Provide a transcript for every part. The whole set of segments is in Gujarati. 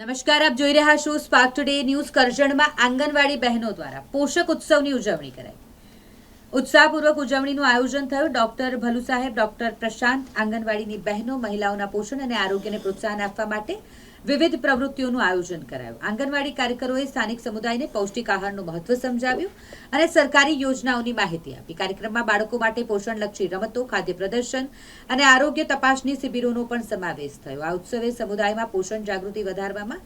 નમસ્કાર, આપ જોઈ રહ્યા છો સ્પાર્ક ટુડે ન્યૂઝ કરજણમાં આંગણવાડી બહેનો દ્વારા પોષક ઉત્સવની ઉજવણી કરાઈ. ઉત્સાહપૂર્વક ઉજવણીનું આયોજન થયું. ડોક્ટર ભલુ સાહેબ ડોક્ટર પ્રશાંત આંગણવાડીની બહેનો મહિલાઓના પોષણ અને આરોગ્યને પ્રોત્સાહન આપવા માટે વિવિધ પ્રવૃત્તિઓનું આયોજન કરાયું. આંગણવાડી કાર્યકરોએ સ્થાનિક સમુદાયને પૌષ્ટિક આહારનું મહત્વ સમજાવ્યું અને સરકારી યોજનાઓની માહિતી આપી. કાર્યક્રમમાં બાળકો માટે પોષણલક્ષી રમતો, ખાદ્ય પ્રદર્શન અને આરોગ્ય તપાસની શિબિરોનો પણ સમાવેશ થયો. આ ઉત્સવે સમુદાયમાં પોષણ જાગૃતિ વધારવામાં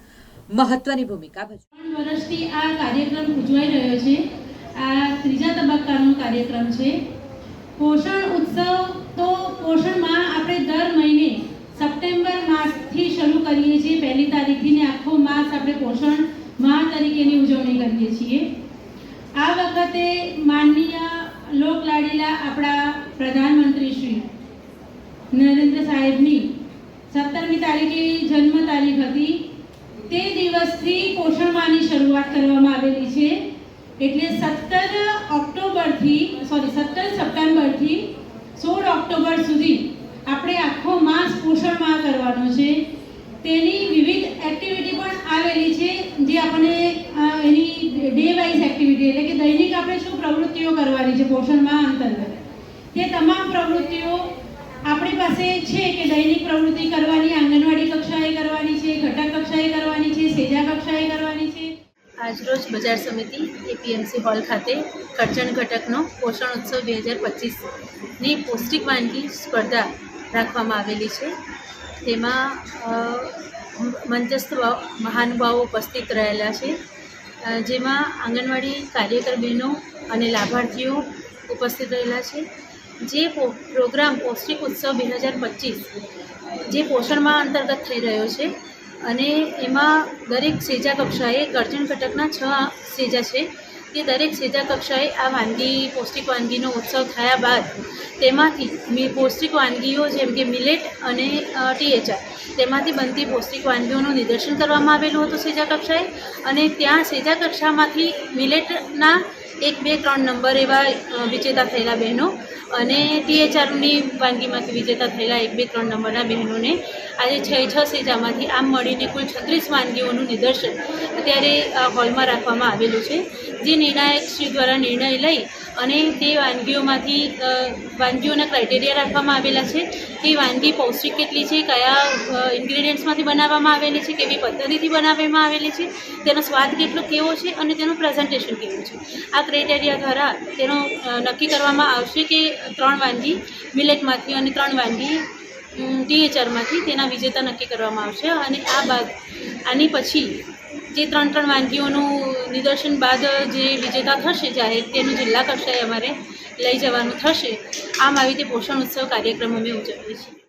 મહત્વની ભૂમિકા ભજવી. વર્ષથી આ કાર્યક્રમ ઉજવાઈ રહ્યો છે. આ ત્રીજા તબક્કાનો કાર્યક્રમ છે. પોષણ ઉત્સવ તો પોષણમાં આપણે દર મહિને સપ્ટેમ્બર માસથી શરૂ કરીએ છીએ પહેલી તારીખથી ને આખો માસ આપણે પોષણ માહ તરીકેની ઉજવણી કરીએ છીએ. આ વખતે માનનીય લોકલાડીલા આપણા પ્રધાનમંત્રી શ્રી નરેન્દ્ર સાહેબની સત્તરમી તારીખે જન્મ તારીખ હતી. તે દિવસથી પોષણ માહની શરૂઆત કરવામાં આવેલી છે. એટલે સત્તર ઓક્ટોબરથી સોરી સત્તર સપ્ટેમ્બરથી સોળ ઓક્ટોબર સુધી આપણે આખો માસ પોષણ માહ કરવાનો છે. તેની વિવિધ એક્ટિવિટી પણ આવેલી છે જે આપણે અ, એની ડે વાઇઝ એક્ટિવિટી એટલે કે દૈનિક આપણે શું પ્રવૃત્તિઓ છે અંતર્ગત. તે તમામ પ્રવૃત્તિઓ આપણી પાસે છે કે દૈનિક પ્રવૃત્તિ કરવાની, આંગણવાડી કક્ષાએ કરવાની છે, ઘટક કક્ષાએ કરવાની છે, સેજા કક્ષાએ કરવાની છે. આજરોજ બજાર સમિતિ, એપીએમસી હોલ ખાતે કરજણ ઘટકનો પોષણ ઉત્સવ બે હજાર પચીસની પૌષ્ટિક વાનગી સ્પર્ધા રાખવામાં આવેલી છે. તેમાં મંચસ્થ મહાનુભાવો ઉપસ્થિત રહેલા છે. જેમાં આંગણવાડી કાર્યકર બહેનો અને લાભાર્થીઓ ઉપસ્થિત રહેલા છે. જે પ્રોગ્રામ પૌષ્ટિક ઉત્સવ બે હજાર પચીસ, જે પોષણમાં અંતર્ગત થઈ રહ્યો છે અને એમાં દરેક સેજા કક્ષાએ કરજણ ઘટકના છ સેજા છે. તે દરેક સેજા કક્ષાએ આ વાનગી, પૌષ્ટિક વાનગીનો ઉત્સવ થયા બાદ તેમાંથી પૌષ્ટિક વાનગીઓ જેમ કે મિલેટ અને ટીએચઆર તેમાંથી બનતી પૌષ્ટિક વાનગીઓનું નિદર્શન કરવામાં આવેલું હતું સેજા કક્ષાએ અને ત્યાં સેજા કક્ષામાંથી મિલેટના એક, બે, ત્રણ નંબર એવા વિજેતા થયેલા બહેનો અને ટીએચઆરની વાનગીમાંથી વિજેતા થયેલા એક, બે, ત્રણ નંબરના બહેનોને આજે છ છ સેજામાંથી આમ મળીને કુલ છત્રીસ વાનગીઓનું નિદર્શન અત્યારે હોલમાં રાખવામાં આવેલું છે. જે નિર્ણાયક શ્રી દ્વારા નિર્ણય લઈ અને તે વાનગીઓમાંથી વાનગીઓના ક્રાઇટેરિયા રાખવામાં આવેલા છે. તે વાનગી પૌષ્ટિક કેટલી છે, કયા ઇન્ગ્રીડિયન્ટ્સમાંથી બનાવવામાં આવેલી છે, કેવી પદ્ધતિથી બનાવવામાં આવેલી છે, તેનો સ્વાદ કેટલો કેવો છે અને તેનું પ્રેઝન્ટેશન કેવું છે. આ ક્રાઇટેરિયા દ્વારા તેનો નક્કી કરવામાં આવશે કે ત્રણ વાનગી મિલેટમાંથી અને ત્રણ વાનગી ટીએચઆરમાંથી તેના વિજેતા નક્કી કરવામાં આવશે. અને આ બાદ, આની પછી જે ત્રણ ત્રણ વાનગીઓનું નિદર્શન બાદ જે વિજેતા થશે જાહેર તેનું જિલ્લા કક્ષાએ અમારે લઈ જવાનું થશે, આમ આવી રીતે પોષણ ઉત્સવ કાર્યક્રમ અમે ઉજવીએ છીએ.